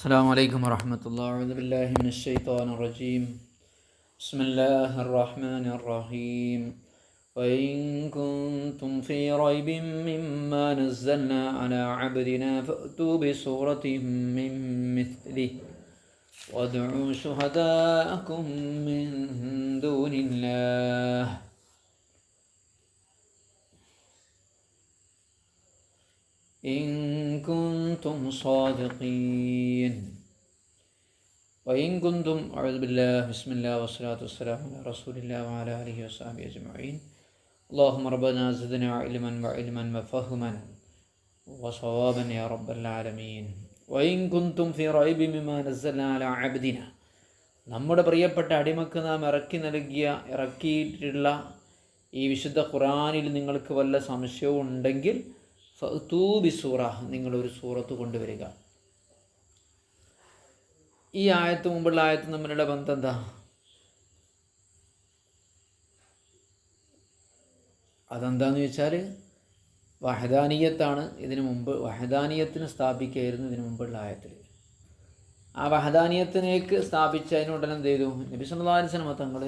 السلام عليكم ورحمة الله. أعوذ بالله من الشيطان الرجيم. بسم الله الرحمن الرحيم. وإن كنتم في ريب مما نزلنا على عبدنا فأتوا بسورة من مثله. وادعوا شهداءكم من دون الله. إن كنتم صادقين وإن كنتم أعوذ بالله بسم الله والصلاة والسلام على رسول الله وعلى آله وصحبه أجمعين اللهم ربنا زدنا علما وعلما وفهما وصوابا يا رب العالمين وإن كنتم في ريب مما نزلنا على عبدنا നമ്മുടെ പ്രിയപ്പെട്ട അടിമക്ക് നാം ഇറക്കി നൽകിയ ഇറക്കിയിട്ടുള്ള ഈ വിശുദ്ധ ഖുറാനിൽ നിങ്ങൾക്ക് വല്ല സംശയവും ഉണ്ടെങ്കിൽ ഫൂബി സൂറ നിങ്ങളൊരു സൂറത്ത് കൊണ്ടുവരിക. ഈ ആയത്ത് മുമ്പുള്ള ആയത്ത് തമ്മിലുള്ള ബന്ധം എന്താ അതെന്താന്ന് വെച്ചാൽ വഹദാനീയത്താണ് ഇതിനു മുമ്പ് വഹദാനീയത്തിന് സ്ഥാപിക്കുകയായിരുന്നു ഇതിനു മുമ്പുള്ള ആയത്തിൽ ആ വഹദാനീയത്തിനേക്ക് സ്ഥാപിച്ചതിനുടനെ എന്ത് ചെയ്തു? നബി സല്ലാസ്ലമ തങ്ങൾ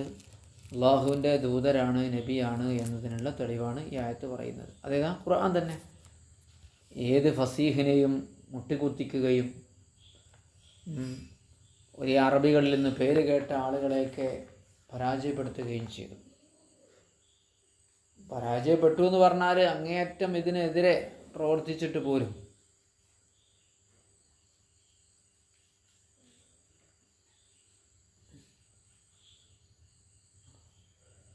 അള്ളാഹുവിന്റെ ദൂതരാണ് നബിയാണ് എന്നതിനുള്ള തെളിവാണ് ഈ ആയത്ത് പറയുന്നത്. അതേതാ? ഖുർആൻ തന്നെ. ഏത് ഫസീഹിനെയും മുട്ടിക്കുത്തിക്കുകയും ഒരു അറബികളിൽ നിന്ന് പേര് കേട്ട ആളുകളെയൊക്കെ പരാജയപ്പെടുത്തുകയും ചെയ്തു. പരാജയപ്പെട്ടു എന്ന് പറഞ്ഞാൽ അങ്ങേയറ്റം ഇതിനെതിരെ പ്രവർത്തിച്ചിട്ട് പോലും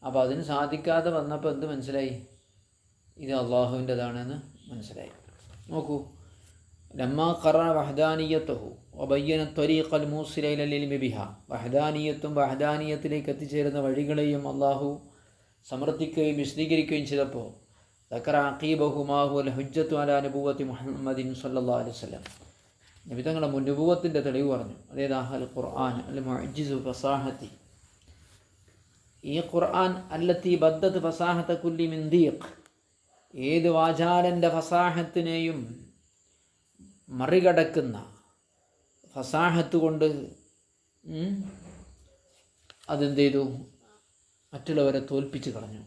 അപ്പോൾ അതിന് സാധിക്കാതെ വന്നപ്പോൾ എന്ത് മനസ്സിലായി? ഇത് അള്ളാഹുവിന്റെതാണെന്ന് മനസ്സിലായി. നോക്കൂ. ലമ്മ ഖറ വഹദാനിയത്തഹു. ഒബയ്യന ത്വരീഖൽ മൂസിലൈലിമി ബിഹ വഹദാനിയത്തും വഹദാനിയത്തിലേക്ക് എത്തിച്ചേരുന്ന വഴികളെയും അള്ളാഹു സമർത്ഥിക്കുകയും വിശദീകരിക്കുകയും ചെയ്തപ്പോൾ തക്കറ അഖീബഹുമാഹു അൽ ഹുജ്ജത്തു അല അനുഭവത്തി മുഹമ്മദിൻ സല്ലാ അലൈഹി സ്വലം നബി തങ്ങളുടെ മുന്നുപൂവത്തിന്റെ തെളിവ് പറഞ്ഞു. അതേതാ അൽ ഖുർആൻ അൽ മുഅജിസു ഫസാഹത്തി. ഈ ഖുർആൻ അല്ലത്തി ബദ്ദത്ത് ഫസാഹത്ത കുല്ലി മിന്ദീഖ് ഏത് വാചാലന്റെ ഫസാഹത്തിനെയും മറികടക്കുന്ന ഫസാഹത്ത് കൊണ്ട് അതെന്ത് ചെയ്തു? മറ്റുള്ളവരെ തോൽപ്പിച്ച് കളഞ്ഞു.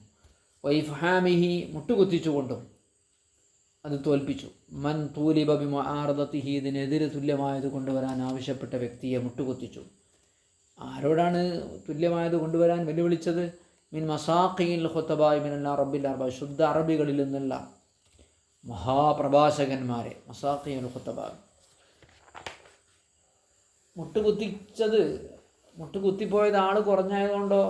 വൈഫാമിഹി മുട്ടുകുത്തിച്ചുകൊണ്ടും അത് തോൽപ്പിച്ചു. മൻ തൂലിബ ആർദത്തിഹി ഇതിനെതിരെ തുല്യമായത് കൊണ്ടുവരാൻ ആവശ്യപ്പെട്ട വ്യക്തിയെ മുട്ടുകുത്തിച്ചു. ആരോടാണ് തുല്യമായത് കൊണ്ടുവരാൻ വെല്ലുവിളിച്ചത്? മിൻ മസാഖീൽ ഖുത്തബായ് മിനല്ല റബ്ബിൽ അറബ ശുദ്ധ അറബികളിൽ നിന്നുള്ള മഹാപ്രഭാഷകന്മാരെ മസാഖീൽ ഖുത്തബായ്. മുട്ടുകുത്തിച്ചത് മുട്ടുകുത്തിപ്പോയത് ആൾ കുറഞ്ഞായതുകൊണ്ടോ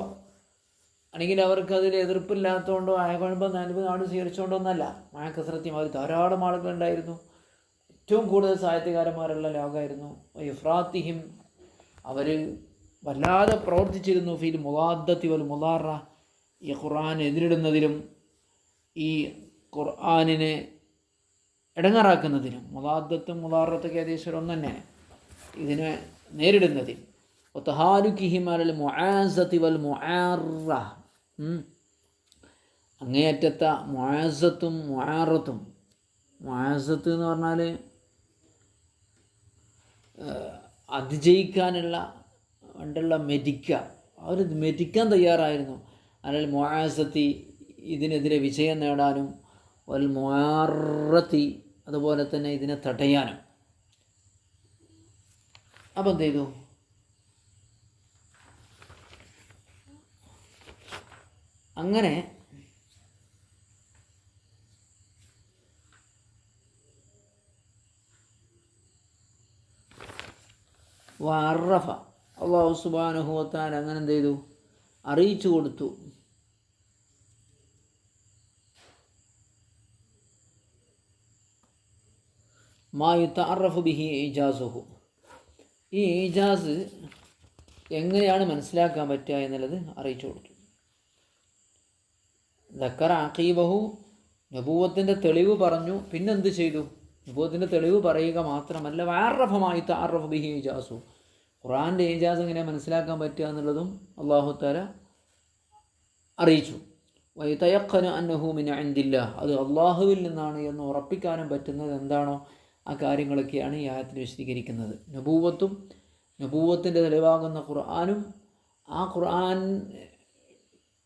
അല്ലെങ്കിൽ അവർക്ക് അതിൽ എതിർപ്പില്ലാത്തതുകൊണ്ടോ ആയകുഴപ്പം അനുഭവം നാട് സ്വീകരിച്ചുകൊണ്ടോ ഒന്നല്ല മായക്കസരത്തിയും അവർ ധാരാളം ആളുകളുണ്ടായിരുന്നു ഏറ്റവും കൂടുതൽ സാഹിത്യകാരന്മാരുള്ള ലോകമായിരുന്നു. ഇഫ്രാത്തിഹിം അവർ വല്ലാതെ പ്രവർത്തിച്ചിരുന്നു. ഫീൽ മുലാദത്തി വൽ മുലാറ ഈ ഖുർആൻ എതിരിടുന്നതിലും ഈ ഖുർആാനിനെ ഇടങ്ങാറാക്കുന്നതിനും മുലാദത്തും മുലാറത്തൊക്കെ ഏകദേശം ഒന്ന് തന്നെ ഇതിനെ നേരിടുന്നതിൽ. ഒത്തഹാലുക്കിഹിമൽ മൊആസത്തി വൽ മൊആറ. അങ്ങേയറ്റത്ത മൊആസത്തും മൊഴാറത്തും മൊആസത്ത് എന്ന് പറഞ്ഞാൽ അതിജയിക്കാനുള്ള പണ്ടുള്ള മെതിക്ക. അവർ മെതിക്കാൻ തയ്യാറായിരുന്നു. അല്ലെങ്കിൽ മൊയാസത്തി ഇതിനെതിരെ വിജയം നേടാനും വൽ മൊയാറത്തി അതുപോലെ തന്നെ ഇതിനെ തടയാനും. അപ്പം എന്ത് ചെയ്തു? അങ്ങനെ വാറഫ അള്ളാഹു സുബാനുഹുവത്താൻ അങ്ങനെ എന്ത് ചെയ്തു? അറിയിച്ചു കൊടുത്തു. മായുത്ത താറഫു ബിഹി ഈജാസുഹു ഈ ഈജാസ് എങ്ങനെയാണ് മനസ്സിലാക്കാൻ പറ്റുക എന്നുള്ളത് അറിയിച്ചു കൊടുത്തു. ദക്കർ അഖീബഹു നബൂവത്തിന്റെ തെളിവ് പറഞ്ഞു. പിന്നെന്ത് ചെയ്തു? നബൂവത്തിന്റെ തെളിവ് പറയുക മാത്രമല്ല വാറഫമായി താറഫ് ബിഹി ഈജാസു ഖുറാന്റെ ഏജാസ് എങ്ങനെ മനസ്സിലാക്കാൻ പറ്റുക എന്നുള്ളതും അള്ളാഹു താര അറിയിച്ചു. വൈതയഖന അന്നഹു മിന അന്തില്ല അത് അള്ളാഹുവിൽ നിന്നാണ് എന്ന് ഉറപ്പിക്കാനും പറ്റുന്നത് എന്താണോ ആ കാര്യങ്ങളൊക്കെയാണ് ഈ ആയത്തിൽ വിശദീകരിക്കുന്നത്. നബൂവത്തും നബൂവത്തിന്റെ തെളിവാകുന്ന ഖുർആാനും ആ ഖുർആൻ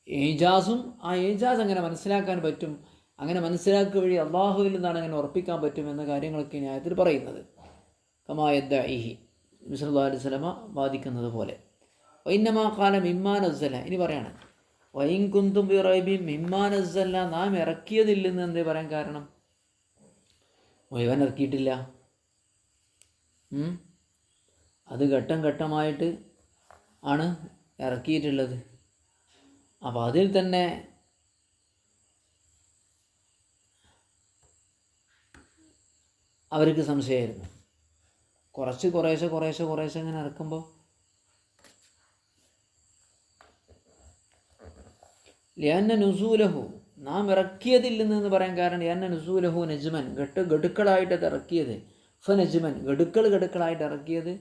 ഏജാസും ആ ഏജാസ് അങ്ങനെ മനസ്സിലാക്കാൻ പറ്റും അങ്ങനെ മനസ്സിലാക്കുക വഴി അള്ളാഹുവിൽ നിന്നാണ് അങ്ങനെ ഉറപ്പിക്കാൻ പറ്റും എന്ന കാര്യങ്ങളൊക്കെ ന്യായത്തിൽ പറയുന്നത്. കമായദ്ദ ഇഹി മിസ്ലാ അലൈഹി സ്വലമ വാദിക്കുന്നത് പോലെ. വൈന്നമാ കാല ഇമ്മാൻ അസ്സല ഇനി പറയാണ്. വൈൻ കുന്തും ബിറൈബി മിമ്മാൻ അസ്സല്ല നാം ഇറക്കിയതില്ലെന്ന് എന്ത് പറയാൻ കാരണം? മുഴുവൻ ഇറക്കിയിട്ടില്ല? അത് ഘട്ടം ഘട്ടമായിട്ട് ആണ് ഇറക്കിയിട്ടുള്ളത്. അപ്പോൾ അതിൽ തന്നെ അവർക്ക് സംശയമായിരുന്നു. കുറച്ച് കുറേശ്ശെ കുറേശ്ശെ കുറേശ്ശെ ഇങ്ങനെ ഇറക്കുമ്പോൾ ലിയന്ന നുസൂലഹു നാം ഇറക്കിയതിൽ ഇറക്കിയതില്ലെന്ന് പറയാൻ കാരണം ലിയന്ന നുസൂലഹു നജ്മൻ ഗട്ട് ഗഡുക്കളായിട്ട് ഇറക്കിയത്. ഫ നജ്മൻ ഗഡുക്കൾ ഗഡുക്കളായിട്ട് ഇറക്കിയത്.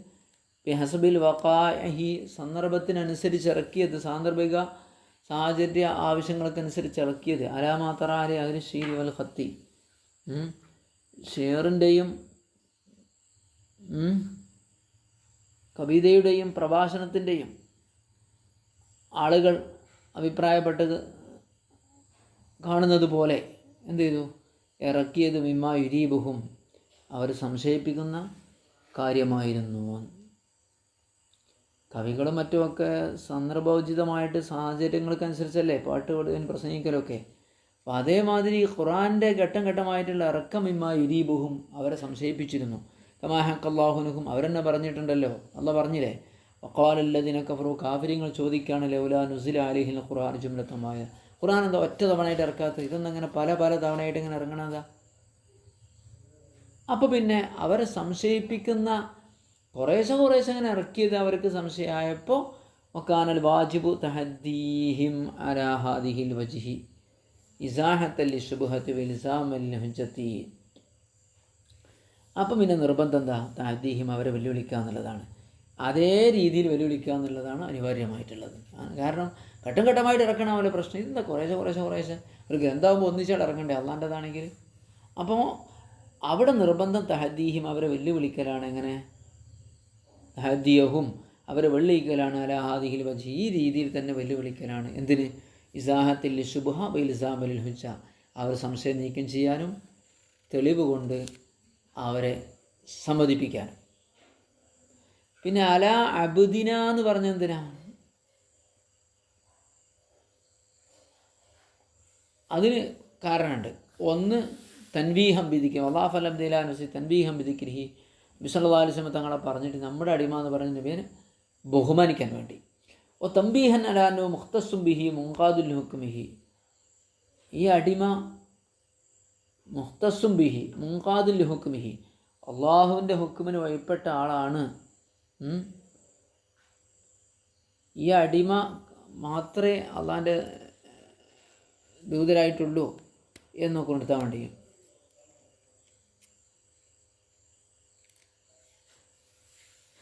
ഹസബിൽ വക്കാഹി സന്ദർഭത്തിനനുസരിച്ച് ഇറക്കിയത് സാന്ദർഭിക സാഹചര്യ ആവശ്യങ്ങൾക്കനുസരിച്ച് ഇറക്കിയത്. അലാമാത്തറാലെ അതിന് ഷീരി വൽ ഷെയറിന്റെയും ഷേറിന്റെയും കവിതയുടെയും പ്രഭാഷണത്തിന്റെയും ആളുകൾ അഭിപ്രായപ്പെട്ടത് കാണുന്നത് പോലെ എന്ത് ചെയ്തു? ഇറക്കിയത് മിമ്മ യുരീബുഹും. അവർ സംശയിപ്പിക്കുന്ന കാര്യമായിരുന്നു. കവികളും മറ്റുമൊക്കെ സന്ദർഭോചിതമായിട്ട് സാഹചര്യങ്ങൾക്കനുസരിച്ചല്ലേ പാട്ട് പാടുകയും പ്രസംഗിക്കലൊക്കെ. അപ്പോൾ അതേമാതിരി ഖുറാന്റെ ഘട്ടം ഘട്ടമായിട്ടുള്ള ഇറക്കം ഇമ്മ യുരീബുഹും അവരെ സംശയിപ്പിച്ചിരുന്നു. കമാഹക്കല്ലാഹുനുഹും അവരെന്നെ പറഞ്ഞിട്ടുണ്ടല്ലോ. അല്ല പറഞ്ഞില്ലേ? വക്കാലല്ലതിനെ കഫറു. കാഫര്യങ്ങൾ ചോദിക്കുകയാണ് ലൗല നുസില അലിഹിൽ ഖുർആൻ ജുംലത്തമായ. ഖുർആൻ എന്താ ഒറ്റ തവണയായിട്ട് ഇറക്കാത്തത് ഇതൊന്നും അങ്ങനെ പല പല തവണയായിട്ട് ഇങ്ങനെ ഇറങ്ങണതാ അപ്പോൾ പിന്നെ അവരെ സംശയിപ്പിക്കുന്ന കുറേശ്ശെ കുറേശ്ശെ അങ്ങനെ ഇറക്കിയത് അവർക്ക് സംശയമായപ്പോൾ ഒക്കാനൽ വാജിബു തഹദ്ദീഹിം അലാഹാദിഹിൽ വജിഹി. ഇസാഹത്തല്ലി ഷുബുഹത്ത് വിൽസാമല്ലി ഹുജത്തി അപ്പം പിന്നെ നിർബന്ധം എന്താ? താദ്ദീഹിം അവരെ വെല്ലുവിളിക്കുക എന്നുള്ളതാണ്. അതേ രീതിയിൽ വെല്ലുവിളിക്കുക എന്നുള്ളതാണ് അനിവാര്യമായിട്ടുള്ളത്. കാരണം ഘട്ടം ഘട്ടമായിട്ട് ഇറക്കണം അവന്റെ പ്രശ്നം. ഇതെന്താ കുറേശ്ശെ കുറേശ്ശെ കുറേശ്ശെ? ഒരു ഗ്രന്ഥാവുമ്പോൾ ഒന്നിച്ചാൽ ഇറങ്ങണ്ടേ അള്ളാന്റെതാണെങ്കിൽ. അപ്പോൾ അവിടെ നിർബന്ധം തഹദ്ദീഹിം അവരെ വെല്ലുവിളിക്കലാണ് എങ്ങനെ? തഹദ്ദിയഹും അവരെ വെള്ളിയിക്കലാണ് അലാഹാദിഹിൽ വജി. ഈ രീതിയിൽ തന്നെ വെല്ലുവിളിക്കലാണ്. എന്തിന്? ഇസാഹത്തിൽ ശുബഹ ബൈലിസാമലിൽ ഹുജ അവർ സംശയം നീക്കം ചെയ്യാനും തെളിവ് കൊണ്ട് അവരെ സമ്മതിപ്പിക്കാൻ പിന്നെ അല അബുദിന എന്ന് പറഞ്ഞ എന്തിനാ? അതിന് കാരണമുണ്ട്. ഒന്ന് തൻവീഹം വിധിക്കും അള്ളാഹ് അലം ദിലാനുസി വിധിക്കിരിഹി. ബിസല്ലാസ്ലമ തങ്ങളെ പറഞ്ഞിട്ട് നമ്മുടെ അടിമ എന്ന് പറഞ്ഞ നബിയെ ബഹുമാനിക്കാൻ വേണ്ടി. ഓ തമ്പീഹൻ അലാനോ മുഖ്തസും ബിഹി മുങ്കാദുൽ ഹുക്കുമിഹി ഈ അടിമ മുഖ്തസും ബിഹി മുങ്കാദുൽ ഹുക്കുമിഹി അള്ളാഹുവിന്റെ ഹുക്കുമിന് വഴിപ്പെട്ട ആളാണ് ഈ അടിമ മാത്രമേ അള്ളാന്റെ ദൂതരായിട്ടുള്ളൂ എന്ന് കൊണ്ടുത്താൻ വേണ്ടി.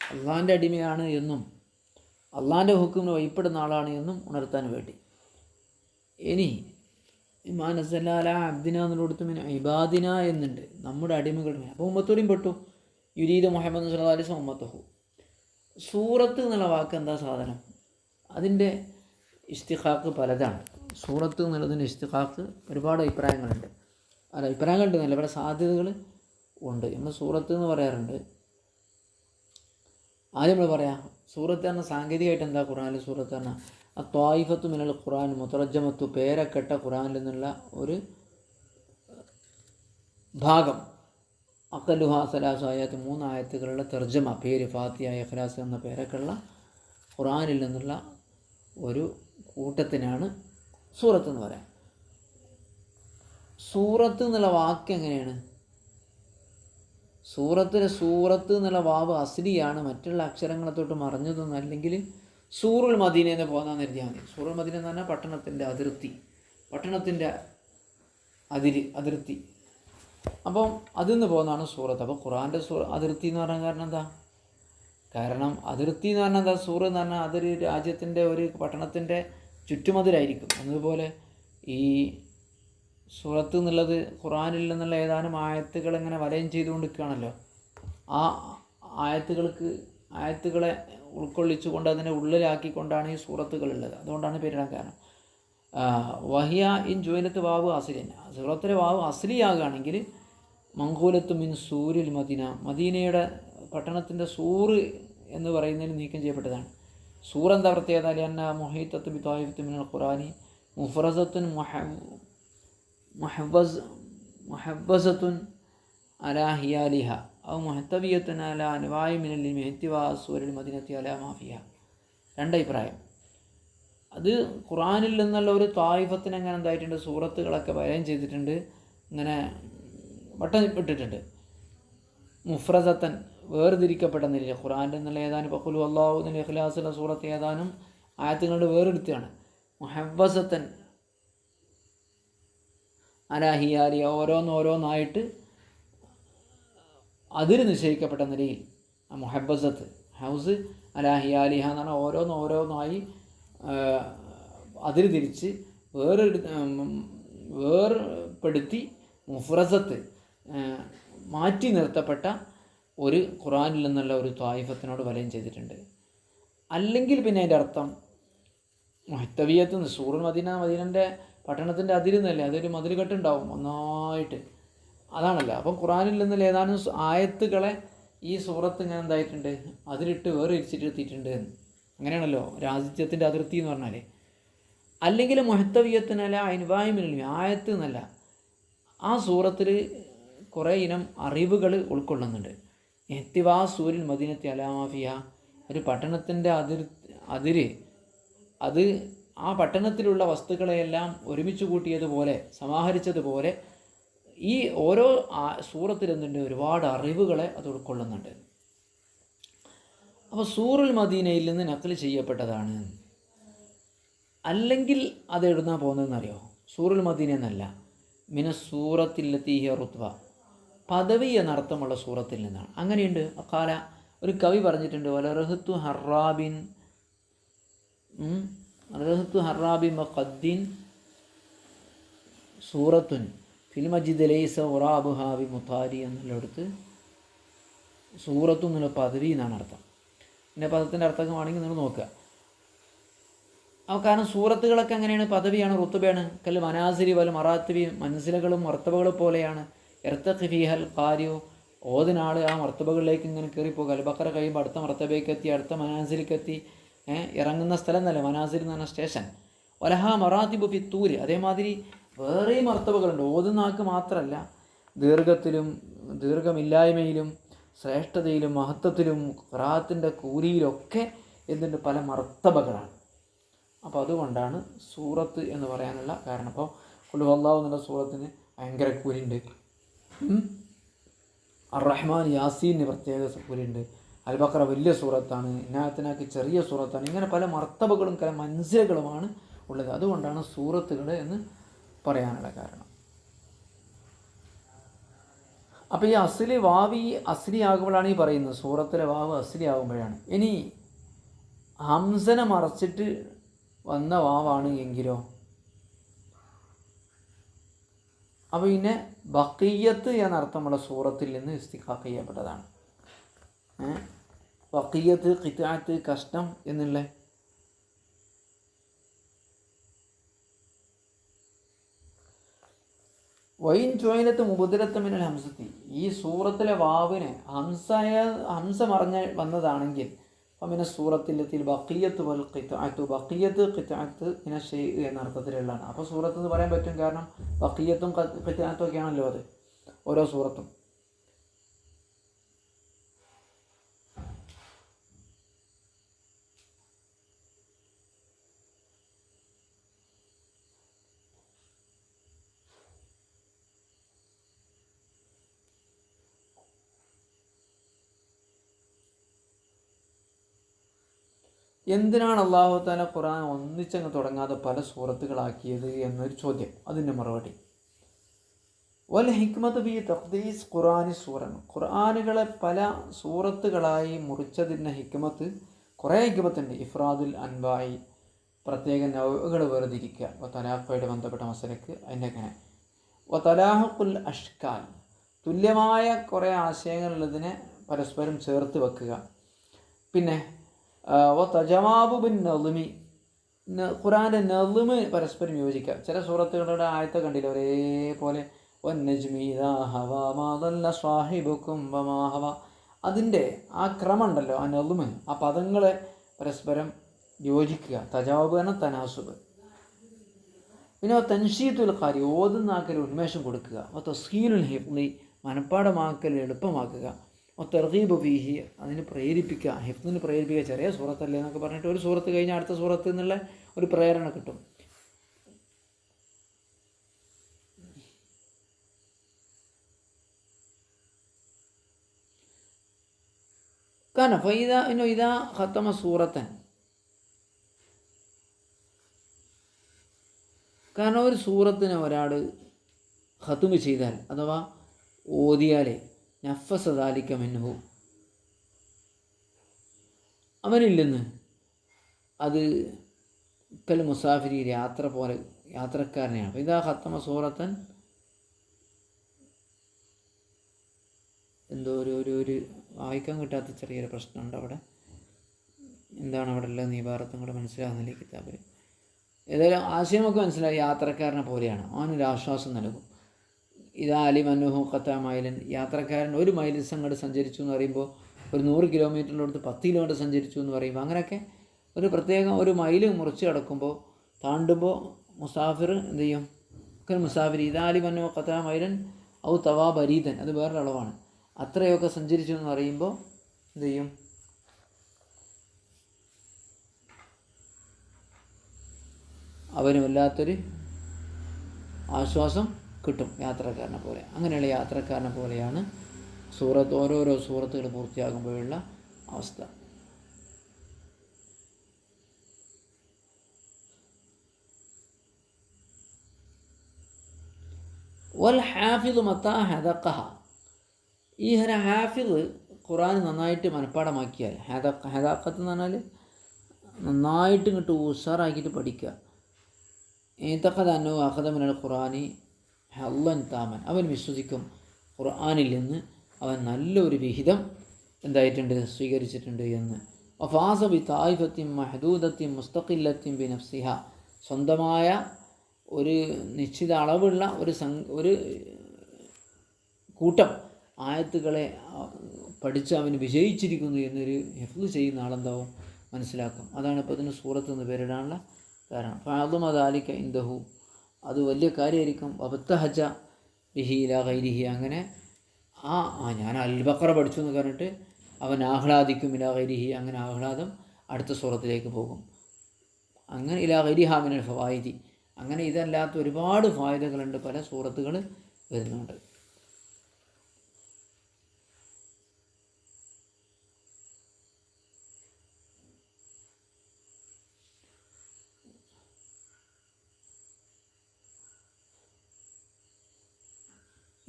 അള്ളാന്റെ അടിമയാണ് എന്നും അള്ളാന്റെ ഹുക്കുമിന് വഴിപ്പെടുന്ന ആളാണ് എന്നും ഉണർത്താൻ വേണ്ടി. ഇനി മാനസല്ലാല അബ്ദിന എന്നുള്ളടത്ത് ഇബാദിന എന്നുണ്ട്. നമ്മുടെ അടിമകൾ അപ്പോൾ ഉമ്മത്തോടെയും പെട്ടു. യുരീദ് മുഹമ്മദ് സലാലിസ് ഉമ്മത്തഹു. സൂറത്ത് എന്നുള്ള വാക്ക് എന്താ സാധനം? അതിന്റെ ഇഷ്തിഖാക്ക് പലതാണ്. സൂറത്ത് എന്നുള്ളതിന്റെ ഇഷ്തിഖാക്ക് ഒരുപാട് അഭിപ്രായങ്ങളുണ്ട്. അല്ല അഭിപ്രായങ്ങളുണ്ട് നല്ല പല സാധ്യതകൾ ഉണ്ട്. നമ്മൾ സൂറത്ത് എന്ന് പറയാറുണ്ട്. ആദ്യം നമ്മൾ പറയാം സൂറത്ത് പറഞ്ഞ സാങ്കേതികമായിട്ട് എന്താ ഖുറാനിൽ സൂറത്ത് പറഞ്ഞാൽ ആ ത്വായിഫത്തു മിനൽ ഖുറാൻ മുത്തറജമത്തു പേരക്കെട്ട ഖുറാനിൽ നിന്നുള്ള ഒരു ഭാഗം. അക്കലുഹ സലാസു ആയത്ത് മൂന്ന് ആയത്തുകളുടെ തർജമ പേര് ഫാത്തിയ ഇഖ്ലാസ് എന്ന പേരൊക്കെയുള്ള ഖുറാനിൽ നിന്നുള്ള ഒരു കൂട്ടത്തിനാണ് സൂറത്ത് എന്ന് പറയാം. സൂറത്ത് എന്നുള്ള വാക്ക് എങ്ങനെയാണ്? സൂറത്തിന് സൂറത്ത് എന്നുള്ള വാവ് അസ്ലിയാണ്. മറ്റുള്ള അക്ഷരങ്ങളെ തൊട്ട് മറഞ്ഞതൊന്നും അല്ലെങ്കിൽ സൂറുൽ മദീന എന്ന് പോകാൻ കരുതിയാൽ മതി. സൂറുൽ മദീന എന്ന് പറഞ്ഞാൽ പട്ടണത്തിന്റെ അതിർത്തി. പട്ടണത്തിന്റെ അതിരി അതിർത്തി. അപ്പം അതിൽ നിന്ന് പോകുന്നതാണ് സൂറത്ത്. അപ്പോൾ ഖുറാന്റെ സൂ അതിർത്തി എന്ന് പറയാൻ കാരണം എന്താ? കാരണം അതിർത്തി എന്ന് പറഞ്ഞാൽ എന്താ? സൂറ് എന്ന് പറഞ്ഞാൽ അതൊരു രാജ്യത്തിന്റെ ഒരു പട്ടണത്തിന്റെ ചുറ്റുമതിലായിരിക്കും. അതുപോലെ ഈ സൂറത്ത് എന്നുള്ളത് ഖുറാനിൽ നിന്നുള്ള ഏതാനും ആയത്തുകൾ ഇങ്ങനെ വലയം ചെയ്തുകൊണ്ട് നിൽക്കുകയാണല്ലോ ആ ആയത്തുകൾക്ക് ആയത്തുകളെ ഉൾക്കൊള്ളിച്ചുകൊണ്ട് അതിനെ ഉള്ളിലാക്കിക്കൊണ്ടാണ് ഈ സൂറത്തുകളുള്ളത് അതുകൊണ്ടാണ് പേരിടാൻ കാരണം. വഹിയ ഇൻ ജോയിനത്ത് വാവ് അസ്ലിൻ. സൂറത്തിലെ വാവ് അസ്ലിയാകുകയാണെങ്കിൽ മംഗോലത്ത് മിൻ സൂര്യൽ മദീന. മദീനയുടെ പട്ടണത്തിന്റെ സൂറ് എന്ന് പറയുന്നതിൽ നീക്കം ചെയ്യപ്പെട്ടതാണ്. സൂർ എന്താ പ്രത്യേകത? അലിയന്ന മൊഹീത്തത്ത് മിനൽ ഖുറാനി മുഫറസത്തുൻ മുഹബസ് മുഹബസത്തുൻ അലാ ഹിയാലിഹ ഔ മുഹത്തബിയത്തുൻ അല അനുവായു മിനലി മെഹത്തിവാ സൂരൽ മദീനത്തി അല മാഫിയ രണ്ടഭിപ്രായം. അത് ഖുറാനിൽ നിന്നുള്ള ഒരു തായിഫത്തിന് അങ്ങനെ എന്തായിട്ടുണ്ട് സൂറത്തുകളൊക്കെ വലയം ചെയ്തിട്ടുണ്ട് ഇങ്ങനെ വട്ടം ഇട്ടിട്ടുണ്ട് മുഫ്രസത്തൻ നിലയിൽ ഖുറാനിൽ നിന്നുള്ള ഏതാനും ഇപ്പോൾ കുലു അള്ളാഹുദിന്റെ ഇഖ്ലാസുള്ള സൂറത്ത് ഏതാനും ആയത്തുകളുടെ വേറെടുത്താണ്. മുഹബസത്തൻ അലാഹിയാലി ഓരോന്നോരോന്നായിട്ട് അതിര് നിശ്ചയിക്കപ്പെട്ട നിലയിൽ മുഹബസത്ത് ഹൗസ് അലാഹിയാലിഹ എന്ന് പറഞ്ഞാൽ ഓരോന്നോരോന്നായി അതിര് തിരിച്ച് വേറെ വേർപ്പെടുത്തി മുഫ്രസത്ത് മാറ്റി നിർത്തപ്പെട്ട ഒരു ഖുറാനിൽ നിന്നുള്ള ഒരു ത്വായിഫത്തിനോട് വലയം ചെയ്തിട്ടുണ്ട്. അല്ലെങ്കിൽ പിന്നെ അതിന്റെ അർത്ഥം മുഹത്തവിയത്ത് സൂറൻ മദീന മദീനന്റെ പട്ടണത്തിന്റെ അതിരുന്നല്ലേ അതൊരു മതിലുകെട്ടുണ്ടാവും ഒന്നായിട്ട് അതാണല്ലോ. അപ്പം ഖുറാനിൽ നിന്നല്ലേ ഏതാനും ആയത്തുകളെ ഈ സൂറത്ത് ഇങ്ങനെ എന്തായിട്ടുണ്ട്? അതിലിട്ട് വേറെ ഇരിച്ചിട്ട് എത്തിയിട്ടുണ്ട് എന്ന്. അങ്ങനെയാണല്ലോ. രാജ്യത്തിന്റെ അതിർത്തി എന്ന് പറഞ്ഞാൽ അല്ലെങ്കിൽ മൊഹത്തവീയത്തിനല്ല അൻവായ്മിനും ആയത്ത് എന്നല്ല. ആ സൂറത്തിൽ കുറേ ഇനം അറിവുകൾ ഉൾക്കൊള്ളുന്നുണ്ട്. എത്തിവാ സൂര്യൻ മദീനത്തി അലാമാഫിയ ഒരു പട്ടണത്തിന്റെ അതിർ അതിര്. അത് ആ പട്ടണത്തിലുള്ള വസ്തുക്കളെയെല്ലാം ഒരുമിച്ച് കൂട്ടിയതുപോലെ സമാഹരിച്ചതുപോലെ ഈ ഓരോ സൂറത്തിൽ സൂറത്തിലെന്തുണ്ട് ഒരുപാട് അറിവുകളെ അത് ഉൾക്കൊള്ളുന്നുണ്ട്. അപ്പോൾ സൂറുൽ മദീനയിൽ നിന്ന് നക്കൽ ചെയ്യപ്പെട്ടതാണ്. അല്ലെങ്കിൽ അത് എഴുതാൻ പോകുന്നതെന്നറിയോ? സൂറുൽ മദീന എന്നല്ല മിന സൂറത്തില്ലെത്തിയ റുത്വ. പദവി എന്നർത്ഥമുള്ള സൂറത്തിൽ നിന്നാണ്. അങ്ങനെയുണ്ട്. അക്കാല ഒരു കവി പറഞ്ഞിട്ടുണ്ട് വലറഹത്തു ഹറാബിൻ. റഹത്തു ഹറാബി മഖദ്ദിൻ സൂറത്തുൻ ഫിൽ മജിദ് ലൈസ ഉറാബുഹാബി മുത്താരി എന്നുള്ളിടത്ത് സൂറത്തു എന്നുള്ള പദവി എന്നാണ് അർത്ഥം. പിന്നെ പദത്തിന്റെ അർത്ഥം ആണെങ്കിൽ നിങ്ങൾ നോക്കുക. അപ്പോൾ കാരണം സൂറത്തുകളൊക്കെ എങ്ങനെയാണ്? പദവിയാണ് റുത്തുബയാണ്. കല്ല് മനാസിരി വൽ മറാത്തവി മനസ്സിലകളും മർത്തബകളും പോലെയാണ്. എർത്തഖ് ഫിഹൽ കാര്യു ഓതിനാൾ ആ മർത്തബകളിലേക്ക് ഇങ്ങനെ കയറിപ്പോകുക. അൽബക്കറ കഴിയുമ്പോൾ അടുത്ത മർത്തബയ്ക്കെത്തി അടുത്ത മനാസിലേക്ക് എത്തി. ഏഹ് ഇറങ്ങുന്ന സ്ഥലം എന്നല്ല മനാസിൽ എന്ന് പറഞ്ഞ സ്റ്റേഷൻ. ഒലഹ മറാത്തിബു തൂര്. അതേമാതിരി വേറെയും മർത്തബകളുണ്ട്. ഓതുന്നാക്ക് മാത്രമല്ല ദീർഘത്തിലും ദീർഘമില്ലായ്മയിലും ശ്രേഷ്ഠതയിലും മഹത്വത്തിലും ഖറാത്തിന്റെ കൂലിയിലൊക്കെ എന്തിന്റെ പല മർത്തബകളാണ്. അപ്പോൾ അതുകൊണ്ടാണ് സൂറത്ത് എന്ന് പറയാനുള്ള കാരണം. അപ്പോൾ കുലു അള്ളാഹു എന്നുള്ള സൂറത്തിന് ഭയങ്കര കൂലിയുണ്ട് അറഹ്മാൻ യാസീന് പ്രത്യേക കൂലിയുണ്ട് അൽബക്കറ വലിയ സൂറത്താണ് ഇന്നാത്തിനാക്ക് ചെറിയ സൂറത്താണ്. ഇങ്ങനെ പല മർത്തബകളും പല മൻസിലുകളുമാണ് ഉള്ളത്. അതുകൊണ്ടാണ് സൂറത്തുകൾ എന്ന് പറയാനുള്ള കാരണം. അപ്പോൾ ഈ അസ്ലി വാവി അസ്ലി ആകുമ്പോഴാണ് ഈ പറയുന്നത്. സൂറത്തിലെ വാവ് അസ്ലി ആകുമ്പോഴാണ് ഇനി ഹംസനെ മറച്ചിട്ട് വന്ന വാവാണ് എങ്കിലോ? അപ്പോൾ പിന്നെ ബക്കയ്യത്ത് എന്നർത്ഥമുള്ള സൂറത്തിൽ നിന്ന് ഇസ്തിഖാക്ക് ചെയ്യപ്പെട്ടതാണ്. ഏ? ബക്കയ്യത്ത് കിത്താത്ത് കഷ്ടം എന്നുള്ള. വൈൻ ചോയിലത്ത് മുബുദിരത്തമിനൽ ഹംസത്തി. ഈ സൂറത്തിലെ വാവിനെ ഹംസയ ഹംസ മറഞ്ഞ് വന്നതാണെങ്കിൽ പിന്നെ സൂറത്തിലെത്തി ബക്കീയത്ത് വൽ കിത്താത്തു ബക്കീയത്ത് കിത്താത്ത് ഇന ഷെയ് എന്ന അർത്ഥത്തിലുള്ളതാണ്. അപ്പോൾ സൂറത്ത് എന്ന് പറയാൻ പറ്റും കാരണം ബക്കീയത്തും കിത്താത്തും ഒക്കെയാണല്ലോ അത് ഓരോ സൂറത്തും. എന്തിനാണ് അള്ളാഹു താല ഖുറാൻ ഒന്നിച്ചങ്ങ് തുടങ്ങാതെ പല സൂറത്തുകളാക്കിയത് എന്നൊരു ചോദ്യം. അതിന്റെ മറുപടി. വൽ ഹിക്മത്ത് ബി തഖ്ദീസ് ഖുറാനി സൂറൻ. ഖുർആാനുകളെ പല സൂറത്തുകളായി മുറിച്ചതിന്റെ ഹിക്മത്ത് കുറേ ഹിക്മത്തുണ്ട്. ഇഫ്രാദുൽ അൻബായി പ്രത്യേക നൗകൾ വേർതിരിക്കുക ഒ തലാഖുമായിട്ട് ബന്ധപ്പെട്ട മസലക്ക് അതിന്റെ അങ്ങനെ വ തലാഹുൽ അഷ്കാൽ തുല്യമായ കുറേ ആശയങ്ങളുള്ളതിനെ പരസ്പരം ചേർത്ത് വെക്കുക. പിന്നെ തജവാബു ബിൻ നളുമി. ഖുറാന്റെ നെളുമ് പരസ്പരം യോജിക്കുക ചില സൂറത്തുകളുടെ ആയത്തെ കണ്ടില്ല? ഒരേപോലെ അതിന്റെ ആ ക്രമം ഉണ്ടല്ലോ ആ നെളുമ്. ആ പദങ്ങളെ പരസ്പരം യോജിക്കുക. തജാബ് എന്ന തനാസുബ്. പിന്നെ തൻഷീത്തുൽ കാരി ഓതുന്നാക്കൽ ഉന്മേഷം കൊടുക്കുക. തസ്കീലുൽ ഹിഫ്ലി മനപ്പാടമാക്കൽ എളുപ്പമാക്കുക. തെർഗീബ് ഫീഹി അതിന് പ്രേരിപ്പിക്കുക ഹിഫ്ദിന് പ്രേരിപ്പിക്കുക ചെറിയ സൂറത്തല്ലേ എന്നൊക്കെ പറഞ്ഞിട്ട് ഒരു സൂറത്ത് കഴിഞ്ഞാൽ അടുത്ത സൂറത്ത് എന്നുള്ള ഒരു പ്രേരണ കിട്ടും. കാരണം ഫൈദ ഇനോ ഇതാ ഹത്തമ സൂറത്തൻ. കാരണം ഒരു സൂറത്തിനെ ഒരാൾ ഹത്തുമ ചെയ്താൽ അഥവാ ഓതിയാലേ നഫസദാലിക്ക മിൻഹു അവനിൽ അത് കൽ മുസാഫിരി യാത്ര പോലെ യാത്രക്കാരനെയാണ്. ഇതാ ഹത്തമ സൂറത്തൻ എന്തോ ഒരു ഒരു ഒരു വായിക്കാൻ കിട്ടാത്ത ചെറിയൊരു പ്രശ്നമുണ്ട് അവിടെ. എന്താണ് അവിടെ ഉള്ളത് നീഭാരത്തും കൂടെ മനസ്സിലാകുന്നില്ല കിതാബിൽ. ഏതായാലും ആശയമൊക്കെ മനസ്സിലായി യാത്രക്കാരനെ പോലെയാണ്. അവനൊരു ആശ്വാസം നൽകും. ഇതാ അലി മനുഹു ഖത്ത മൈലൻ. യാത്രക്കാരൻ ഒരു മൈൽസ് അങ്ങോട്ട് സഞ്ചരിച്ചു എന്ന് പറയുമ്പോൾ ഒരു നൂറ് കിലോമീറ്ററിന്റെ അടുത്ത് പത്ത് കിലോമീറ്റർ സഞ്ചരിച്ചു എന്ന് പറയുമ്പോൾ അങ്ങനെയൊക്കെ ഒരു പ്രത്യേകം ഒരു മൈൽ മുറിച്ച് കിടക്കുമ്പോൾ താണ്ടുമ്പോൾ മുസാഫിർ എന്ത് ചെയ്യും? ഒക്കെ മുസാഫിർ ഇതാ അലി ഖത്ത മൈലൻ ഔ തവാ ബരീതൻ അത് വേറൊരു അളവാണ്. അത്രയൊക്കെ സഞ്ചരിച്ചു എന്ന് പറയുമ്പോൾ എന്ത് ചെയ്യും? അവന് വല്ലാത്തൊരു ആശ്വാസം കിട്ടും യാത്രക്കാരനെ പോലെ. അങ്ങനെയുള്ള യാത്രക്കാരനെ പോലെയാണ് സൂറത്ത് ഓരോരോ സൂറത്തുകൾ പൂർത്തിയാകുമ്പോഴുള്ള അവസ്ഥ. വൽ ഹാഫിദ് മത്താ ഹദക്കഹ ഈ ഹര ഹാഫിദ് ഖുറാൻ നന്നായിട്ട് മനഃപ്പാടമാക്കിയാൽ ഹദക്ക ഹദാക്കത്ത് എന്ന് പറഞ്ഞാൽ നന്നായിട്ട് ഇങ്ങോട്ട് ഉഷാറാക്കിയിട്ട് പഠിക്കുക. ഏതൊക്കെ തന്നെ അഹദമിനുള്ള ഖുറാനി ഹല്ലൻ താമൻ. അവൻ വിശ്വസിക്കും ഖുർആാനിൽ നിന്ന് അവൻ നല്ലൊരു വിഹിതം എന്തായിട്ടുണ്ട് സ്വീകരിച്ചിട്ടുണ്ട് എന്ന്. വഫാസബി തായിഫത്തിൻ മഹദൂദത്തിൻ ബി നഫ്സിഹ. സ്വന്തമായ ഒരു നിശ്ചിത അളവുള്ള ഒരു സം ഒരു കൂട്ടം ആയത്തുകളെ പഠിച്ച് അവൻ വിജയിച്ചിരിക്കുന്നു എന്നൊരു ഹെഫ്ല് ചെയ്യുന്ന ആളെന്താവും മനസ്സിലാക്കും. അതാണ് ഇപ്പോൾ ഇതിന് സൂറത്ത് എന്ന് പേരിടാനുള്ള കാരണം. ഫാദും അദാലിക്ക ഇന്ദഹു അത് വലിയ കാര്യമായിരിക്കും. അബത്തഹജ ലിഹി ഇല കൈരിഹി അങ്ങനെ ആ ആ ഞാൻ അൽബക്കറ പഠിച്ചു എന്ന് പറഞ്ഞിട്ട് അവൻ ആഹ്ലാദിക്കും ഇലാ കൈരിഹി അങ്ങനെ ആഹ്ലാദം അടുത്ത സൂറത്തിലേക്ക് പോകും. അങ്ങനെ ഇലാ കൈരിഹാമിനൽ ഫവായിദി. അങ്ങനെ ഇതല്ലാത്ത ഒരുപാട് ഫായിദകളുണ്ട്. പല സൂറത്തുകൾ വരുന്നുണ്ട്.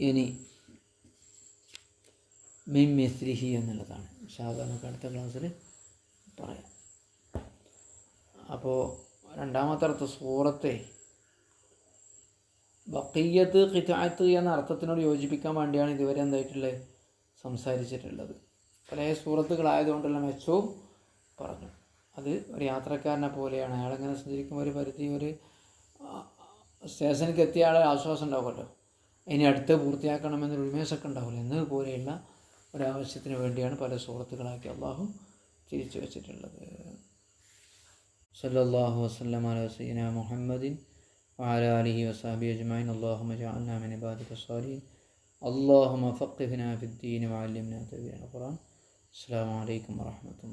ഇനി മിം മിസ്ലിഹി എന്നുള്ളതാണ്. ഷാദ നമുക്ക് അടുത്ത ക്ലാസ്സിൽ പറയാം. അപ്പോൾ രണ്ടാമത്തെ അർത്ഥം സൂറത്തെ ബക്കയ്യത്ത് കിറ്റായത്ത് എന്ന അർത്ഥത്തിനോട് യോജിപ്പിക്കാൻ വേണ്ടിയാണ് ഇതുവരെ എന്തായിട്ടുള്ളത് സംസാരിച്ചിട്ടുള്ളത്. പല സൂറത്തുകളായതുകൊണ്ടുള്ള മെച്ചവും പറഞ്ഞു. അത് ഒരു യാത്രക്കാരനെ പോലെയാണ്. അയാളെങ്ങനെ സഞ്ചരിക്കുമ്പോൾ ഒരു പരിധി ഒരു സ്റ്റേഷനിലേക്ക് എത്തിയ ആളെ ആശ്വാസം ഉണ്ടാവുമല്ലോ. ഇനി അടുത്ത് പൂർത്തിയാക്കണമെന്നൊരു ഉന്മേഷമൊക്കെ ഉണ്ടാവില്ല എന്നതുപോലെയുള്ള ഒരാവശ്യത്തിന് വേണ്ടിയാണ് പല സുഹൃത്തുക്കളാക്കി അള്ളാഹു തിരിച്ചു വെച്ചിട്ടുള്ളത് സല്ലല്ലാഹു വസല്ലം അല സയ്യിന മുഹമ്മദിൻ وعلى آله وصحبه أجمعين اللهم اجعلنا من عبادك الصالحين اللهم فقهنا في الدين وعلمنا تأويل القرآن السلام عليكم ورحمة الله